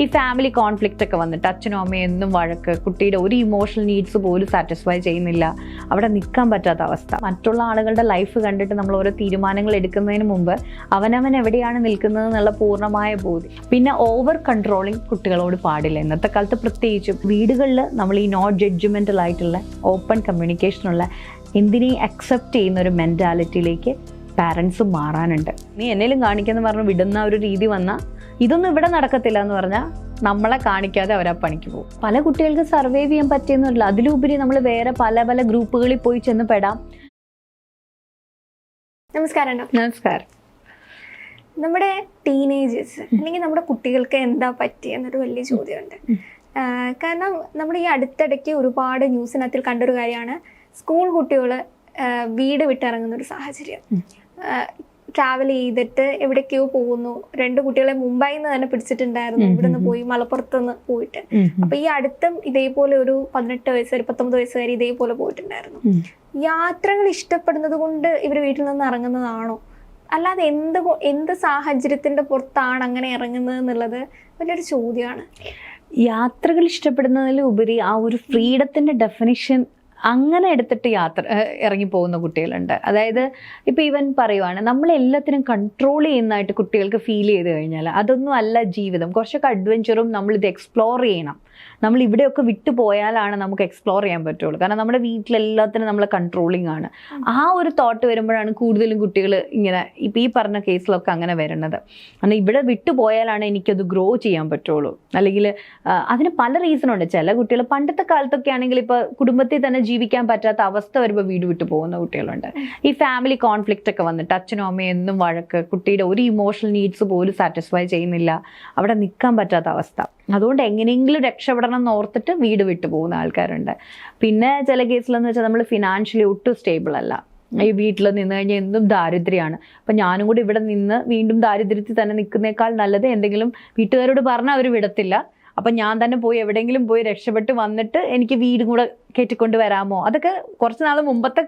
ഈ family conflict ഒക്കെ വന്നിട്ട് അച്ഛനും അമ്മയും എന്നും വഴക്ക് കുട്ടിയുടെ ഒരു ഇമോഷണൽ നീഡ്സ് പോലും സാറ്റിസ്ഫൈ ചെയ്യുന്നില്ല. അവിടെ നിൽക്കാൻ പറ്റാത്ത അവസ്ഥ. മറ്റുള്ള ആളുകളുടെ ലൈഫ് കണ്ടിട്ട് നമ്മൾ ഓരോ തീരുമാനങ്ങൾ എടുക്കുന്നതിന് മുമ്പ് അവനവൻ എവിടെയാണ് നിൽക്കുന്നത് എന്നുള്ള പൂർണമായ ബോധ്യം പിന്നെ ഓവർ കൺട്രോളിങ് കുട്ടികളോട് പാടില്ല. ഇന്നത്തെ കാലത്ത് പ്രത്യേകിച്ചും വീടുകളിൽ നമ്മൾ ഈ നോട്ട് ജഡ്ജ്മെന്റൽ ആയിട്ടുള്ള ഓപ്പൺ കമ്മ്യൂണിക്കേഷനുള്ള എന്തിനേയും അക്സെപ്റ്റ് ചെയ്യുന്ന ഒരു മെന്റാലിറ്റിയിലേക്ക് പാരൻസ് മാറാനുണ്ട്. നീ എന്നേലും കാണിക്കുന്ന പറഞ്ഞ് വിടുന്ന ഒരു രീതി വന്നാൽ ഇതൊന്നും ഇവിടെ നടക്കത്തില്ല എന്ന് പറഞ്ഞാൽ നമ്മളെ കാണിക്കാതെ അവരാ പണിക്ക് പോകും. പല കുട്ടികൾക്ക് സർവൈവ് ചെയ്യാൻ പറ്റിയെന്നില്ല അതിലുപരി നമ്മൾ വേറെ പല പല ഗ്രൂപ്പുകളിൽ പോയി ചെന്ന് പെടാം. നമസ്കാരം. നമസ്കാരം. നമ്മുടെ ടീനേജേഴ്സ് അല്ലെങ്കിൽ നമ്മുടെ കുട്ടികൾക്ക് എന്താ പറ്റിയെന്നൊരു വലിയ ചോദ്യമുണ്ട്. കാരണം നമ്മൾ ഈ അടുത്തിടയ്ക്ക് ഒരുപാട് ന്യൂസിനകത്തിൽ കണ്ടൊരു കാര്യമാണ്. സ്കൂൾ കുട്ടികൾ വീട് വിട്ടിറങ്ങുന്ന ഒരു സാഹചര്യം. ട്രാവൽ ചെയ്തിട്ട് എവിടേക്കോ പോകുന്നു. രണ്ട് കുട്ടികളെ മുംബൈയിൽ നിന്ന് തന്നെ പിടിച്ചിട്ടുണ്ടായിരുന്നു. ഇവിടെ നിന്ന് ഇവിടുന്ന് പോയി മലപ്പുറത്ത് നിന്ന് പോയിട്ട് അപ്പൊ ഈ അടുത്തും ഇതേപോലെ ഒരു പതിനെട്ട് വയസ്സ് വരെ പത്തൊമ്പത് വയസ്സുകാരി ഇതേപോലെ പോയിട്ടുണ്ടായിരുന്നു. യാത്രകൾ ഇഷ്ടപ്പെടുന്നത് കൊണ്ട് ഇവർ വീട്ടിൽ നിന്ന് ഇറങ്ങുന്നതാണോ? അല്ലാതെ എന്ത് എന്ത് സാഹചര്യത്തിന്റെ പുറത്താണ് അങ്ങനെ ഇറങ്ങുന്നത് എന്നുള്ളത് വലിയൊരു ചോദ്യമാണ്. യാത്രകൾ ഇഷ്ടപ്പെടുന്നതിൽ ഉപരി ആ ഒരു ഫ്രീഡത്തിന്റെ ഡെഫിനിഷൻ അങ്ങനെ എടുത്തിട്ട് യാത്ര ഇറങ്ങി പോകുന്ന കുട്ടികളുണ്ട്. അതായത് ഇപ്പോൾ ഇവൻ പറയുവാണ് നമ്മൾ എല്ലാത്തിനും കൺട്രോൾ ചെയ്യുന്നതായിട്ട് കുട്ടികൾക്ക് ഫീൽ ചെയ്ത് കഴിഞ്ഞാൽ അതൊന്നും അല്ല ജീവിതം. കുറച്ചൊക്കെ അഡ്വഞ്ചറും നമ്മളിത് എക്സ്പ്ലോർ ചെയ്യണം. നമ്മൾ ഇവിടെയൊക്കെ വിട്ടു പോയാലാണ് നമുക്ക് എക്സ്പ്ലോർ ചെയ്യാൻ പറ്റുള്ളൂ. കാരണം നമ്മുടെ വീട്ടിലെല്ലാത്തിനും നമ്മൾ കൺട്രോളിങ് ആണ്. ആ ഒരു തോട്ട് വരുമ്പോഴാണ് കൂടുതലും കുട്ടികൾ ഇങ്ങനെ ഇപ്പം ഈ പറഞ്ഞ കേസിലൊക്കെ അങ്ങനെ വരുന്നത്. കാരണം ഇവിടെ വിട്ടു പോയാലാണ് എനിക്കത് ഗ്രോ ചെയ്യാൻ പറ്റുള്ളൂ. അല്ലെങ്കിൽ അതിന് പല റീസണുണ്ട് ചില കുട്ടികൾ പണ്ടത്തെ കാലത്തൊക്കെ ആണെങ്കിൽ ഇപ്പോൾ കുടുംബത്തിൽ തന്നെ ജീവിക്കാൻ പറ്റാത്ത അവസ്ഥ വരുമ്പോൾ വീട് വിട്ടു പോകുന്ന കുട്ടികളുണ്ട്. ഈ ഫാമിലി കോൺഫ്ലിക്റ്റ് ഒക്കെ വന്നിട്ട് അച്ഛനും അമ്മയും എന്നും വഴക്ക് കുട്ടിയുടെ ഒരു ഇമോഷണൽ നീഡ്സ് പോലും സാറ്റിസ്ഫൈ ചെയ്യുന്നില്ല. അവിടെ നിൽക്കാൻ പറ്റാത്ത അവസ്ഥ. അതുകൊണ്ട് എങ്ങനെയെങ്കിലും രക്ഷപ്പെടണം എന്ന് ഓർത്തിട്ട് വീട് വിട്ടു പോകുന്ന ആൾക്കാരുണ്ട്. പിന്നെ ചില കേസിലെന്ന് വെച്ചാൽ നമ്മൾ ഫിനാൻഷ്യലി ഒട്ടും സ്റ്റേബിൾ അല്ല. ഈ വീട്ടിൽ നിന്ന് കഴിഞ്ഞാൽ എന്തും ദാരിദ്ര്യമാണ് അപ്പം ഞാനും കൂടി ഇവിടെ നിന്ന് വീണ്ടും ദാരിദ്ര്യത്തിൽ തന്നെ നിൽക്കുന്നേക്കാൾ നല്ലത് എന്തെങ്കിലും വീട്ടുകാരോട് പറഞ്ഞാൽ അവർ വിടത്തില്ല. അപ്പം ഞാൻ തന്നെ പോയി എവിടെയെങ്കിലും പോയി രക്ഷപ്പെട്ട് വന്നിട്ട് എനിക്ക് വീടും കൂടെ കയറ്റിക്കൊണ്ട് വരാമോ? അതൊക്കെ കുറച്ച് നാൾ മുമ്പത്തെ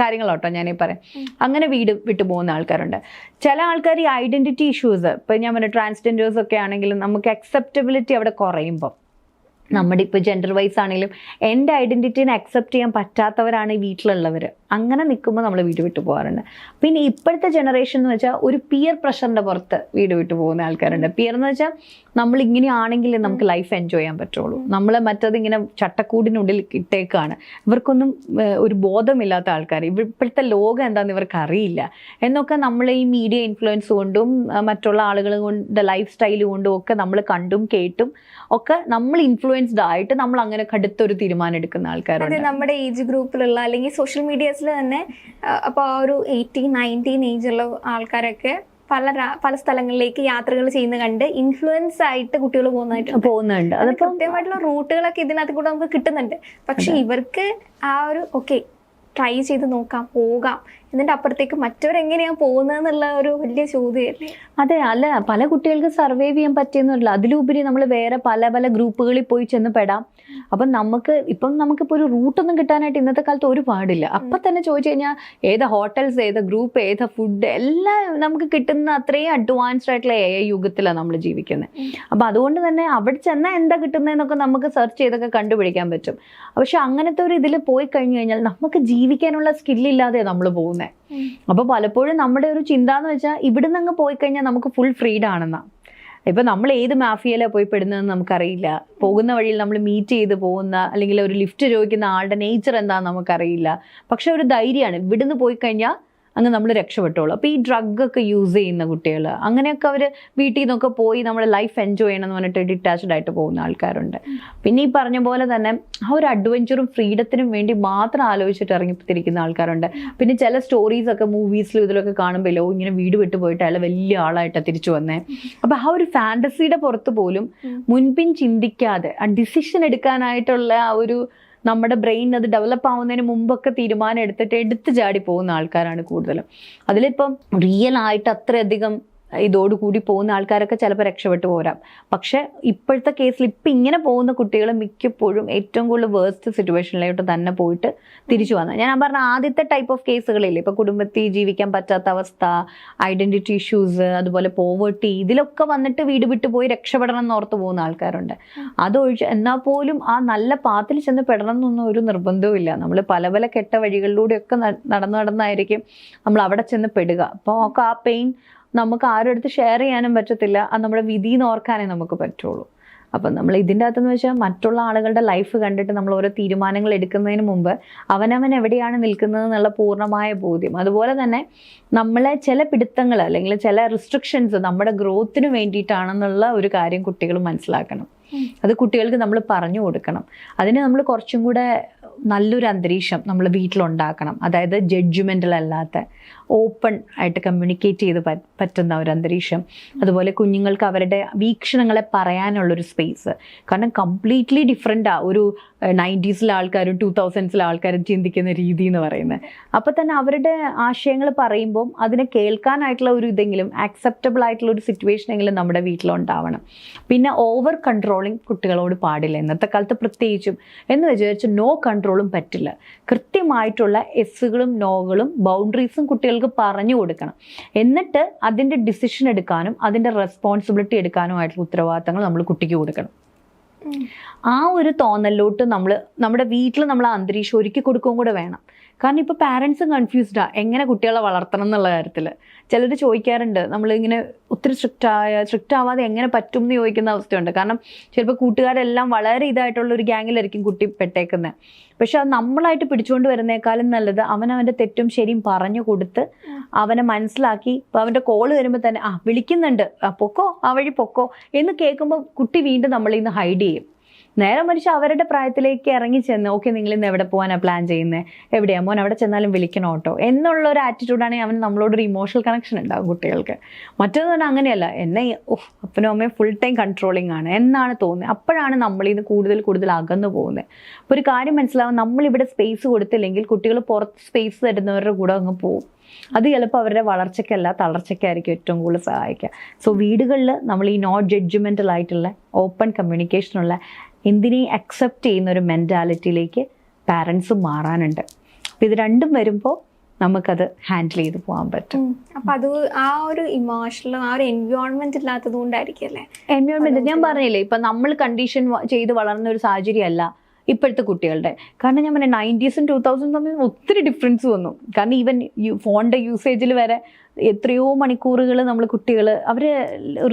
കാര്യങ്ങളാട്ടോ ഞാനീ പറയാം. അങ്ങനെ വീട് വിട്ടു പോകുന്ന ആൾക്കാരുണ്ട്. ചില ആൾക്കാർ ഈ ഐഡന്റിറ്റി ഇഷ്യൂസ് ഇപ്പം ഞാൻ പറഞ്ഞ ട്രാൻസ്ജെൻഡേഴ്സ് ഒക്കെ ആണെങ്കിലും നമുക്ക് അക്സെപ്റ്റബിലിറ്റി അവിടെ കുറയുമ്പോൾ നമ്മുടെ ഇപ്പോൾ ജെൻഡർ വൈസ് ആണെങ്കിലും എന്റെ ഐഡന്റിറ്റീനെ അക്സെപ്റ്റ് ചെയ്യാൻ പറ്റാത്തവരാണ് ഈ വീട്ടിലുള്ളവർ അങ്ങനെ നിൽക്കുമ്പോൾ നമ്മൾ വീട് വിട്ടു പോകാറുണ്ട്. പിന്നെ ഇപ്പോഴത്തെ ജനറേഷൻ എന്ന് വെച്ചാൽ ഒരു പിയർ പ്രഷറിന്റെ പുറത്ത് വീട് വിട്ടു പോകുന്ന ആൾക്കാരുണ്ട്. പിയർ എന്ന് വെച്ചാൽ നമ്മൾ ഇങ്ങനെയാണെങ്കിൽ നമുക്ക് ലൈഫ് എൻജോയ് ചെയ്യാൻ പറ്റുള്ളൂ. നമ്മൾ മറ്റത് ഇങ്ങനെ ചട്ടക്കൂടിനുള്ളിൽ ഇട്ടേക്കാണ്. ഇവർക്കൊന്നും ഒരു ബോധമില്ലാത്ത ആൾക്കാർ ഇപ്പോഴത്തെ ലോകം എന്താണെന്ന് ഇവർക്ക് അറിയില്ല എന്നൊക്കെ നമ്മൾ ഈ മീഡിയ ഇൻഫ്ലുവൻസ് കൊണ്ടും മറ്റുള്ള ആളുകൾ കൊണ്ട് ലൈഫ് സ്റ്റൈൽ കൊണ്ടും ഒക്കെ നമ്മൾ കണ്ടും കേട്ടും ഒക്കെ നമ്മൾ ഇൻഫ്ലുവൻസ്ഡ് ആയിട്ട് നമ്മൾ അങ്ങനെ കടുത്തൊരു തീരുമാനം എടുക്കുന്ന ആൾക്കാരുണ്ട്. നമ്മുടെ ഏജ് ഗ്രൂപ്പിലുള്ള അല്ലെങ്കിൽ സോഷ്യൽ മീഡിയാസിൽ തന്നെ അപ്പോൾ ആ ഒരു എയ്റ്റീൻ നയന്റീൻ ഏജുള്ള ആൾക്കാരൊക്കെ പല പല സ്ഥലങ്ങളിലേക്ക് യാത്രകൾ ചെയ്യുന്ന കണ്ട് ഇൻഫ്ലുവൻസ് ആയിട്ട് കുട്ടികൾ പോകുന്നതായിട്ട് പോകുന്നുണ്ട്. അത് കൃത്യമായിട്ടുള്ള റൂട്ടുകളൊക്കെ ഇതിനകത്ത് കൂടെ നമുക്ക് കിട്ടുന്നുണ്ട്. പക്ഷെ ഇവർക്ക് ആ ഒരു ഓക്കെ ട്രൈ ചെയ്ത് നോക്കാം പോകാം. എന്നിട്ട് അപ്പുറത്തേക്ക് മറ്റവരെങ്ങനെയാണ് പോകുന്നതെന്നുള്ള ഒരു വലിയ ചോദ്യമല്ലേ അതെ അല്ല പല കുട്ടികൾക്ക് സർവൈവ് ചെയ്യാൻ പറ്റിയെന്നില്ല. അതിലുപരി നമ്മൾ വേറെ പല പല ഗ്രൂപ്പുകളിൽ പോയി ചെന്ന് പെടാം അപ്പം നമുക്ക് ഇപ്പം നമുക്കിപ്പോൾ ഒരു റൂട്ടൊന്നും കിട്ടാനായിട്ട് ഇന്നത്തെ കാലത്ത് ഒരു പാടില്ല അപ്പം തന്നെ ചോദിച്ചു കഴിഞ്ഞാൽ ഏത് ഹോട്ടൽസ് ഏത് ഗ്രൂപ്പ് ഏത് ഫുഡ് എല്ലാം നമുക്ക് കിട്ടുന്ന അത്രയും അഡ്വാൻസ്ഡ് ആയിട്ടുള്ള എ യുഗത്തിലാണ് നമ്മൾ ജീവിക്കുന്നത്. അപ്പം അതുകൊണ്ട് തന്നെ അവിടെ ചെന്നാൽ എന്താ കിട്ടുന്നതെന്നൊക്കെ നമുക്ക് സെർച്ച് ചെയ്തൊക്കെ കണ്ടുപിടിക്കാൻ പറ്റും. പക്ഷെ അങ്ങനത്തെ ഒരു ഇതിൽ പോയി കഴിഞ്ഞു കഴിഞ്ഞാൽ നമുക്ക് ജീവിക്കാനുള്ള സ്കില്ലില്ലാതെ നമ്മൾ പോകുന്നത്. അപ്പോൾ പലപ്പോഴും നമ്മുടെ ഒരു ചിന്ത എന്ന് വെച്ചാൽ ഇവിടുന്ന് അങ്ങ് പോയി കഴിഞ്ഞാൽ നമുക്ക് ഫുൾ ഫ്രീഡം ആണെന്നാ. ഇപ്പൊ നമ്മൾ ഏത് മാഫിയയിലാണ് പോയി പെടുന്നതെന്ന് നമുക്കറിയില്ല. പോകുന്ന വഴിയിൽ നമ്മൾ മീറ്റ് ചെയ്ത് പോകുന്ന അല്ലെങ്കിൽ ഒരു ലിഫ്റ്റ് ചോദിക്കുന്ന ആളുടെ നേച്ചർ എന്താണെന്ന് നമുക്കറിയില്ല. പക്ഷെ ഒരു ധൈര്യമാണ്. ഇവിടുന്ന് പോയി കഴിഞ്ഞാൽ അങ്ങ് നമ്മൾ രക്ഷപ്പെട്ടോളൂ. അപ്പോൾ ഈ ഡ്രഗ് ഒക്കെ യൂസ് ചെയ്യുന്ന കുട്ടികൾ അങ്ങനെയൊക്കെ അവർ വീട്ടിൽ നിന്നൊക്കെ പോയി നമ്മുടെ ലൈഫ് എൻജോയ് ചെയ്യണം എന്ന് പറഞ്ഞിട്ട് ഡിറ്റാച്ച്ഡ് ആയിട്ട് പോകുന്ന ആൾക്കാരുണ്ട്. പിന്നെ ഈ പറഞ്ഞ പോലെ തന്നെ ആ ഒരു അഡ്വഞ്ചറും ഫ്രീഡത്തിനും വേണ്ടി മാത്രം ആലോചിച്ചിട്ട് ഇറങ്ങിത്തിരിക്കുന്ന ആൾക്കാരുണ്ട്. പിന്നെ ചില സ്റ്റോറീസ് ഒക്കെ മൂവീസിലും ഇതിലൊക്കെ കാണുമ്പോഴല്ലോ ഇങ്ങനെ വീട് വിട്ടു പോയിട്ട് അയാൾ വലിയ ആളായിട്ടാണ് തിരിച്ചു വന്നേ. അപ്പോൾ ആ ഒരു ഫാന്റസിയുടെ പുറത്ത് പോലും മുൻപിൻ ചിന്തിക്കാതെ ആ ഡിസിഷൻ എടുക്കാനായിട്ടുള്ള ആ ഒരു നമ്മുടെ ബ്രെയിൻ അത് ഡെവലപ്പ് ആവുന്നതിന് മുമ്പൊക്കെ തീരുമാനം എടുത്തിട്ട് എടുത്തു ചാടി പോകുന്ന ആൾക്കാരാണ് കൂടുതലും. അതിലിപ്പം റിയൽ ആയിട്ട് അത്രയധികം ഇതോടുകൂടി പോകുന്ന ആൾക്കാരൊക്കെ ചിലപ്പോൾ രക്ഷപ്പെട്ടു പോരാം. പക്ഷേ ഇപ്പോഴത്തെ കേസിൽ ഇപ്പം ഇങ്ങനെ പോകുന്ന കുട്ടികൾ മിക്കപ്പോഴും ഏറ്റവും കൂടുതൽ വേഴ്സ്റ്റ് സിറ്റുവേഷനിലോട്ട് തന്നെ പോയിട്ട് തിരിച്ചു വന്നത് ഞാൻ പറഞ്ഞ ആദ്യത്തെ ടൈപ്പ് ഓഫ് കേസുകളില്ലേ ഇപ്പോൾ കുടുംബത്തിൽ ജീവിക്കാൻ പറ്റാത്ത അവസ്ഥ ഐഡന്റിറ്റി ഇഷ്യൂസ് അതുപോലെ പോവേർട്ടി ഇതിലൊക്കെ വന്നിട്ട് വീട് വിട്ടു പോയി രക്ഷപ്പെടണം എന്ന് ഓർത്ത് പോകുന്ന ആൾക്കാരുണ്ട്. അതൊഴിച്ച് എന്നാൽ പോലും ആ നല്ല പാത്തിൽ ചെന്ന് പെടണം എന്നൊന്നും ഒരു നിർബന്ധവും ഇല്ല. നമ്മൾ പല പല കെട്ട വഴികളിലൂടെയൊക്കെ നടന്നു നടന്നായിരിക്കും നമ്മൾ അവിടെ ചെന്ന് പെടുക. അപ്പോൾ ഒക്കെ ആ പെയിൻ നമുക്ക് ആരുടെ അടുത്ത് ഷെയർ ചെയ്യാനും പറ്റത്തില്ല. അത് നമ്മുടെ വിധിന്ന് ഓർക്കാനേ നമുക്ക് പറ്റുള്ളൂ. അപ്പം നമ്മൾ ഇതിന്റെ അകത്തെന്ന് വെച്ചാൽ മറ്റുള്ള ആളുകളുടെ ലൈഫ് കണ്ടിട്ട് നമ്മൾ ഓരോ തീരുമാനങ്ങൾ എടുക്കുന്നതിന് മുമ്പ് അവനവൻ എവിടെയാണ് നിൽക്കുന്നത് എന്നുള്ള പൂർണമായ ബോധ്യം. അതുപോലെ തന്നെ നമ്മളെ ചില പിടുത്തങ്ങൾ അല്ലെങ്കിൽ ചില റിസ്ട്രിക്ഷൻസ് നമ്മുടെ ഗ്രോത്തിന് വേണ്ടിയിട്ടാണെന്നുള്ള ഒരു കാര്യം കുട്ടികൾ മനസ്സിലാക്കണം. അത് കുട്ടികൾക്ക് നമ്മൾ പറഞ്ഞു കൊടുക്കണം. അതിന് നമ്മൾ കുറച്ചും കൂടെ നല്ലൊരു അന്തരീക്ഷം നമ്മൾ വീട്ടിലുണ്ടാക്കണം. അതായത് ജഡ്ജ്മെന്റൽ അല്ലാത്ത ഓപ്പൺ ആയിട്ട് കമ്മ്യൂണിക്കേറ്റ് ചെയ്ത് പറ്റുന്ന ഒരു അന്തരീക്ഷം. അതുപോലെ കുഞ്ഞുങ്ങൾക്ക് അവരുടെ വീക്ഷണങ്ങളെ പറയാനുള്ളൊരു സ്പേസ് കാരണം കംപ്ലീറ്റ്ലി ഡിഫറെന്റ് ആ. ഒരു നയന്റീസിലെ ആൾക്കാരും ടൂ തൗസൻഡ്സിലെ ആൾക്കാരും ചിന്തിക്കുന്ന രീതി എന്ന് പറയുന്നത് അപ്പോൾ തന്നെ അവരുടെ ആശയങ്ങൾ പറയുമ്പം അതിനെ കേൾക്കാനായിട്ടുള്ള ഒരു ഇതെങ്കിലും ആക്സെപ്റ്റബിൾ ആയിട്ടുള്ള ഒരു സിറ്റുവേഷൻ എങ്കിലും നമ്മുടെ വീട്ടിലുണ്ടാവണം. പിന്നെ ഓവർ കൺട്രോളിങ് കുട്ടികളോട് പാടില്ല. ഇന്നത്തെ കാലത്ത് പ്രത്യേകിച്ചും എന്ന് വിചാരിച്ച് നോ കൺട്രോളും പറ്റില്ല. കൃത്യമായിട്ടുള്ള എസ്സുകളും നോകളും ബൗണ്ടറീസും കുട്ടികൾക്ക് പറഞ്ഞു കൊടുക്കണം. എന്നിട്ട് അതിന്റെ ഡിസിഷൻ എടുക്കാനും അതിന്റെ റെസ്പോൺസിബിലിറ്റി എടുക്കാനുമായിട്ടുള്ള ഉത്തരവാദിത്തങ്ങൾ നമ്മൾ കുട്ടിക്ക് കൊടുക്കണം. ആ ഒരു തോന്നലിലോട്ട് നമ്മൾ നമ്മുടെ വീട്ടിൽ നമ്മൾ അന്തരീക്ഷം ഒരുക്കി കൊടുക്കുകയും കൂടെ വേണം. കാരണം ഇപ്പോൾ പാരൻസും കൺഫ്യൂസ്ഡാ എങ്ങനെ കുട്ടികളെ വളർത്തണം എന്നുള്ള കാര്യത്തിൽ ചിലർ ചോദിക്കാറുണ്ട് നമ്മളിങ്ങനെ ഒത്തിരി സ്ട്രിക്റ്റ് ആയ സ്ട്രിക്റ്റ് ആവാതെ എങ്ങനെ പറ്റും എന്ന് ചോദിക്കുന്ന അവസ്ഥയുണ്ട്. കാരണം ചിലപ്പോൾ കൂട്ടുകാരെല്ലാം വളരെ ഇതായിട്ടുള്ള ഒരു ഗ്യാങ്ങിലായിരിക്കും കുട്ടി പെട്ടേക്കുന്നത് പക്ഷെ അത് നമ്മളായിട്ട് പിടിച്ചുകൊണ്ട് വരുന്നേക്കാളും നല്ലത് അവൻ അവന്റെ തെറ്റും ശരിയും പറഞ്ഞു കൊടുത്ത് അവനെ മനസ്സിലാക്കി ഇപ്പോൾ അവന്റെ കോൾ വരുമ്പോൾ തന്നെ ആ വിളിക്കുന്നുണ്ട്. ആ പൊക്കോ? ആ വഴി പൊക്കോ? എന്ന് കേൾക്കുമ്പോൾ കുട്ടി വീണ്ടും നമ്മളിൽ നിന്ന് ഹൈഡ് ചെയ്യും. നേരെ മറിച്ച് അവരുടെ പ്രായത്തിലേക്ക് ഇറങ്ങി ചെന്ന് ഓക്കെ നിങ്ങൾ ഇന്ന് എവിടെ പോകാനാണ് പ്ലാൻ ചെയ്യുന്നത് എവിടെയാ? മോൻ അവിടെ ചെന്നാലും വിളിക്കണം കേട്ടോ. എന്നുള്ള ഒരു ആറ്റിറ്റ്യൂഡാണെങ്കിൽ അവൻ നമ്മളോടൊരു ഇമോഷണൽ കണക്ഷൻ ഉണ്ടാവും കുട്ടികൾക്ക്. മറ്റൊന്നും തന്നെ അങ്ങനെയല്ല. എന്നെ ഓഹ് അപ്പനും അമ്മയും ഫുൾ ടൈം കൺട്രോളിങ് ആണ്. എന്നാണ് തോന്നുന്നത്. അപ്പോഴാണ് നമ്മളിൽ നിന്ന് കൂടുതൽ കൂടുതൽ അകന്നു പോകുന്നത്. അപ്പോൾ ഒരു കാര്യം മനസ്സിലാവും. നമ്മളിവിടെ സ്പേസ് കൊടുത്തില്ലെങ്കിൽ കുട്ടികൾ പുറത്ത് സ്പേസ് തരുന്നവരുടെ കൂടെ അങ്ങ് പോകും. അത് ചിലപ്പോൾ അവരുടെ വളർച്ചയ്ക്കല്ല തളർച്ചയ്ക്കായിരിക്കും ഏറ്റവും കൂടുതൽ സഹായിക്കുക. സോ വീടുകളിൽ നമ്മൾ ഈ നോട്ട് ജഡ്ജ്മെന്റൽ ആയിട്ടുള്ള ഓപ്പൺ കമ്മ്യൂണിക്കേഷനുള്ള എന്തിനേയും അക്സെപ്റ്റ് ചെയ്യുന്ന ഒരു മെന്റാലിറ്റിയിലേക്ക് പാരൻസ് മാറാനുണ്ട്. അപ്പോൾ ഇത് രണ്ടും വരുമ്പോൾ നമുക്കത് ഹാൻഡിൽ ചെയ്ത് പോകാൻ പറ്റും. അപ്പൊ അത് ആ ഒരു ഇമോഷണലും ആ ഒരു എൻവയോൺമെന്റ് ഇല്ലാത്തത് കൊണ്ടായിരിക്കും അല്ലേ? എൻവയോൺമെന്റ് ഞാൻ പറഞ്ഞില്ലേ ഇപ്പൊ നമ്മൾ കണ്ടീഷൻ ചെയ്ത് വളർന്ന ഒരു സാഹചര്യമല്ല. ഇപ്പോഴത്തെ കുട്ടികളുടെ. കാരണം ഞാൻ പറഞ്ഞ നയന്റീസും ടൂ തൗസൻഡ് തമ്മിൽ ഒത്തിരി ഡിഫറൻസ് വന്നു. കാരണം ഈവൻ ഫോണിന്റെ യൂസേജിൽ വരെ എത്രയോ മണിക്കൂറുകൾ നമ്മൾ കുട്ടികൾ അവർ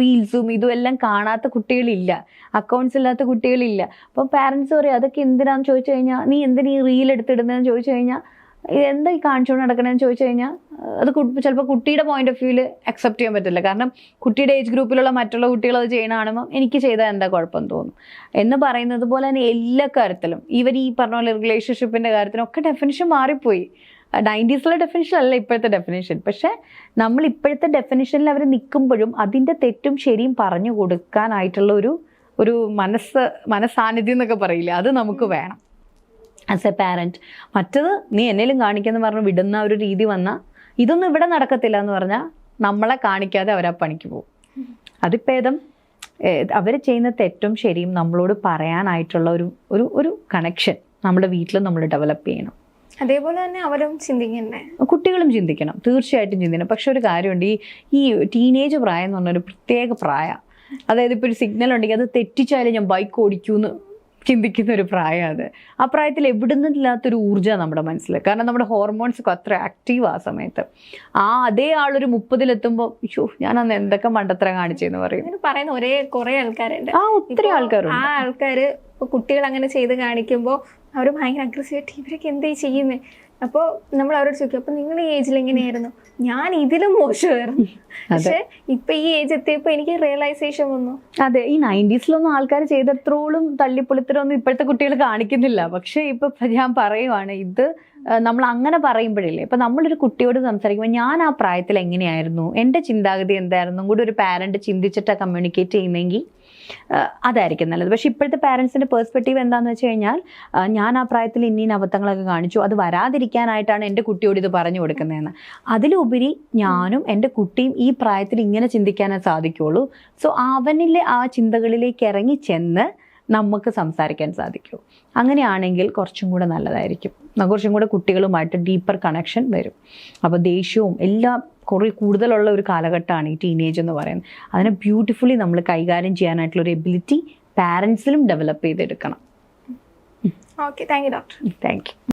റീൽസും ഇതും എല്ലാം കാണാത്ത കുട്ടികളില്ല. അക്കൗണ്ട്സ് ഇല്ലാത്ത കുട്ടികളില്ല. അപ്പോൾ പാരൻസ് പറയും അതൊക്കെ എന്തിനാന്ന് ചോദിച്ചു കഴിഞ്ഞാൽ നീ എന്തിനീ റീൽ എടുത്തിടുന്നതെന്ന് ചോദിച്ചു കഴിഞ്ഞാൽ എന്താ ഈ കാണിച്ചുകൊണ്ട് നടക്കണമെന്ന് ചോദിച്ചു കഴിഞ്ഞാൽ അത് ചിലപ്പോൾ കുട്ടിയുടെ പോയിന്റ് ഓഫ് വ്യൂവിൽ അക്സെപ്റ്റ് ചെയ്യാൻ പറ്റില്ല. കാരണം കുട്ടിയുടെ ഏജ് ഗ്രൂപ്പിലുള്ള മറ്റുള്ള കുട്ടികൾ അത് ചെയ്യണമാണെന്നും എനിക്ക് ചെയ്താൽ എന്താ കുഴപ്പം തോന്നും. എന്ന് പറയുന്നത് പോലെ തന്നെ എല്ലാ കാര്യത്തിലും ഇവർ ഈ പറഞ്ഞ പോലെ റിലേഷൻഷിപ്പിന്റെ കാര്യത്തിനൊക്കെ ഡെഫിനിഷൻ മാറിപ്പോയി. നയന്റീസിലെ ഡെഫിനിഷൻ അല്ല ഇപ്പോഴത്തെ ഡെഫിനിഷൻ പക്ഷേ നമ്മൾ ഇപ്പോഴത്തെ ഡെഫിനിഷനിൽ അവർ നിൽക്കുമ്പോഴും അതിന്റെ തെറ്റും ശരിയും പറഞ്ഞു കൊടുക്കാനായിട്ടുള്ള ഒരു ഒരു മനസ്സ് മനസ്സാന്നിധ്യം എന്നൊക്കെ പറയില്ല? അത് നമുക്ക് വേണം. ആസ് എ പാരന്റ് മറ്റത് നീ എന്നേലും കാണിക്കാന്ന് പറഞ്ഞ് വിടുന്ന ഒരു രീതി വന്നാൽ ഇതൊന്നും ഇവിടെ നടക്കത്തില്ല എന്ന് പറഞ്ഞാൽ നമ്മളെ കാണിക്കാതെ അവരാ പണിക്ക് പോകും. അതിപ്പേതം അവർ ചെയ്യുന്ന തെറ്റും ശരിയും നമ്മളോട് പറയാനായിട്ടുള്ള ഒരു ഒരു ഒരു കണക്ഷൻ നമ്മുടെ വീട്ടിൽ നമ്മൾ ഡെവലപ്പ് ചെയ്യണം. അതേപോലെ തന്നെ അവരും ചിന്തിക്കണ്ടേ? കുട്ടികളും ചിന്തിക്കണം. തീർച്ചയായിട്ടും ചിന്തിക്കണം. പക്ഷെ ഒരു കാര്യമുണ്ട് ഈ ഈ ടീനേജ് പ്രായം എന്ന് പറഞ്ഞൊരു പ്രത്യേക പ്രായം. അതായത് ഇപ്പോൾ ഒരു സിഗ്നൽ ഉണ്ടെങ്കിൽ അത് തെറ്റിച്ചാലും ഞാൻ ബൈക്ക് ഓടിക്കൂന്ന് ചിന്തിക്കുന്ന ഒരു പ്രായമാണ് അത് ആ പ്രായത്തിൽ എവിടുന്നില്ലാത്തൊരു ഊർജം നമ്മുടെ മനസ്സിൽ കാരണം നമ്മുടെ ഹോർമോൺസ് ഒക്കെ അത്ര ആക്റ്റീവ് ആ സമയത്ത്. ആ അതേ ആളൊരു മുപ്പതിലെത്തുമ്പോൾ അയ്യോ ഞാൻ അന്ന് എന്തൊക്കെ മണ്ടത്തരം കാണിച്ചെന്ന് പറയും. പറയുന്ന ഒരേ കുറെ ആൾക്കാരുണ്ട്. ആ ഒത്തിരി ആൾക്കാരുണ്ട്. ആ ആൾക്കാർ കുട്ടികൾ അങ്ങനെ ചെയ്ത് കാണിക്കുമ്പോൾ അവർ ഭയങ്കര അഗ്രസീവായിട്ട് ഇവരൊക്കെ എന്തേ ചെയ്യുന്നത് അപ്പോൾ നമ്മൾ അവരോട് ചോദിക്കും അപ്പൊ നിങ്ങൾ ഈ ഏജിൽ എങ്ങനെയായിരുന്നു? ഞാൻ ഇതിലും മോശമായിരുന്നു. പക്ഷെ ഇപ്പൊ ഈ ഏജ് എത്തിയപ്പോ എനിക്ക് റിയലൈസേഷൻ വന്നു. അതെ ഈ നയന്റീസിലൊന്നും ആൾക്കാർ ചെയ്തത്രോളും തള്ളിപ്പൊളിത്തരൊന്നും ഇപ്പോഴത്തെ കുട്ടികൾ കാണിക്കുന്നില്ല. പക്ഷെ ഇപ്പൊ ഞാൻ പറയുവാണ് ഇത് നമ്മൾ അങ്ങനെ പറയുമ്പോഴില്ലേ? ഇപ്പൊ നമ്മളൊരു കുട്ടിയോട് സംസാരിക്കുമ്പോൾ ഞാൻ ആ പ്രായത്തിൽ എങ്ങനെയായിരുന്നു? എന്റെ ചിന്താഗതി എന്തായിരുന്നു? കൂടി ഒരു പാരന്റ് ചിന്തിച്ചിട്ടാണ് കമ്മ്യൂണിക്കേറ്റ് ചെയ്യുന്നെങ്കിൽ അതായിരിക്കും നല്ലത്. പക്ഷെ ഇപ്പോഴത്തെ പാരൻസിന്റെ പേഴ്സ്പെക്റ്റീവ് എന്താണെന്ന് വെച്ച് കഴിഞ്ഞാൽ ഞാൻ ആ പ്രായത്തിൽ ഇന്ന ഇന്ന അബദ്ധങ്ങളൊക്കെ കാണിച്ചു. അത് വരാതിരിക്കാനായിട്ടാണ് എന്റെ കുട്ടിയോട് ഇത് പറഞ്ഞു കൊടുക്കുന്നതെന്ന്. അതിലുപരി ഞാനും എന്റെ കുട്ടിയും ഈ പ്രായത്തിൽ ഇങ്ങനെ ചിന്തിക്കാനേ സാധിക്കുള്ളൂ. സോ അവനിലെ ആ ചിന്തകളിലേക്ക് ഇറങ്ങി ചെന്ന് നമുക്ക് സംസാരിക്കാൻ സാധിക്കൂ. അങ്ങനെയാണെങ്കിൽ കുറച്ചും കൂടെ നല്ലതായിരിക്കും. കുറച്ചും കൂടെ കുട്ടികളുമായിട്ട് ഡീപ്പർ കണക്ഷൻ വരും. അപ്പോൾ ദേഷ്യവും എല്ലാം കുറേ കൂടുതലുള്ള ഒരു കാലഘട്ടമാണ് ഈ ടീനേജ് എന്ന് പറയുന്നത്. അതിനെ ബ്യൂട്ടിഫുള്ളി നമ്മൾ കൈകാര്യം ചെയ്യാനായിട്ടുള്ള ഒരു എബിലിറ്റി പാരൻസിലും ഡെവലപ്പ് ചെയ്തെടുക്കണം. Okay thank you doctor thank you